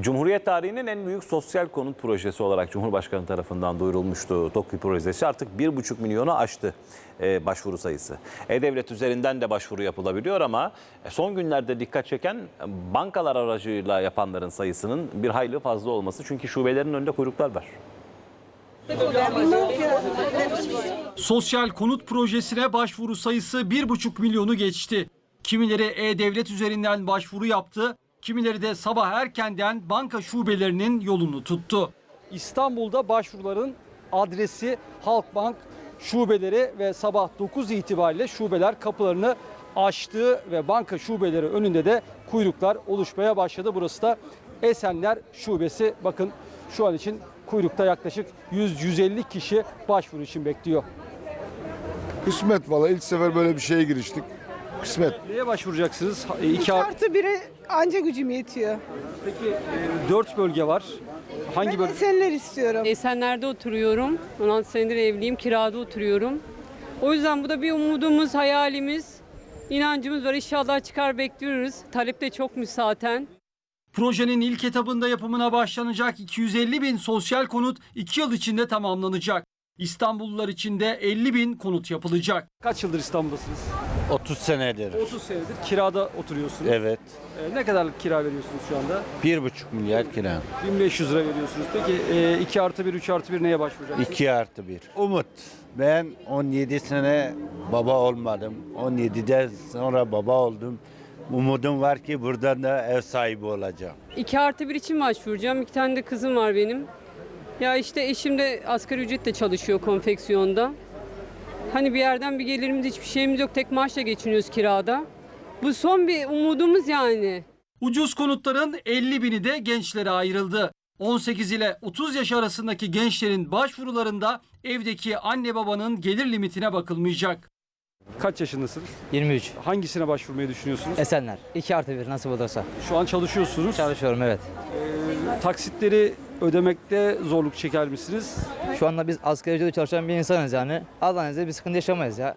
Cumhuriyet tarihinin en büyük sosyal konut projesi olarak Cumhurbaşkanı tarafından duyurulmuştu TOKİ projesi. Artık 1,5 milyonu aştı e, başvuru sayısı. E-Devlet üzerinden de başvuru yapılabiliyor ama e, son günlerde dikkat çeken bankalar aracıyla yapanların sayısının bir hayli fazla olması. Çünkü şubelerin önünde kuyruklar var. Sosyal konut projesine başvuru sayısı 1,5 milyonu geçti. Kimileri E-Devlet üzerinden başvuru yaptı, kimileri de sabah erkenden banka şubelerinin yolunu tuttu. İstanbul'da başvuruların adresi Halkbank şubeleri ve sabah 9 itibariyle şubeler kapılarını açtı ve banka şubeleri önünde de kuyruklar oluşmaya başladı. Burası da Esenler Şubesi. Bakın şu an için kuyrukta yaklaşık 100-150 kişi başvuru için bekliyor. Kısmet valla ilk sefer böyle bir şeye giriştik. Kısmet. Neye başvuracaksınız? E, İki, İki artı biri anca gücüm yetiyor. peki e, dört bölge var. Hangi Ben bölge? Esenler istiyorum. Esenler'de oturuyorum. 16 senedir evliyim. Kirada oturuyorum. O yüzden bu da bir umudumuz, hayalimiz, inancımız var. İnşallah çıkar bekliyoruz. Talep de çokmuş zaten. Projenin ilk etabında yapımına başlanacak 250 bin sosyal konut 2 yıl içinde tamamlanacak. İstanbullular için de 50 bin konut yapılacak. Kaç yıldır İstanbul'dasınız? 30 senedir. 30 senedir kirada oturuyorsunuz. Evet. E, ne kadarlık kira veriyorsunuz şu anda? 1,5 milyar kira. 1500 lira veriyorsunuz. Peki 2 artı 1, 3 artı 1 neye başvuracaksınız? 2 artı 1. Umut. Ben 17 sene baba olmadım. 17'de sonra baba oldum. Umudum var ki buradan da ev sahibi olacağım. 2 artı 1 için başvuracağım. İki tane de kızım var benim. Ya işte eşim de asgari ücretle çalışıyor konfeksiyonda. Hani bir yerden bir gelirimiz hiçbir şeyimiz yok. Tek maaşla geçiniyoruz kirada. Bu son bir umudumuz yani. Ucuz konutların 50 bini de gençlere ayrıldı. 18 ile 30 yaş arasındaki gençlerin başvurularında evdeki anne babanın gelir limitine bakılmayacak. Kaç yaşındasınız? 23. Hangisine başvurmayı düşünüyorsunuz? Esenler. 2 artı 1 nasıl olursa. Şu an çalışıyorsunuz. Çalışıyorum evet. Taksitleri ödemekte zorluk çeker misiniz? Şu anda biz asgari ücretle çalışan bir insanız yani. Allah'ın izniyle bir sıkıntı yaşamayız ya.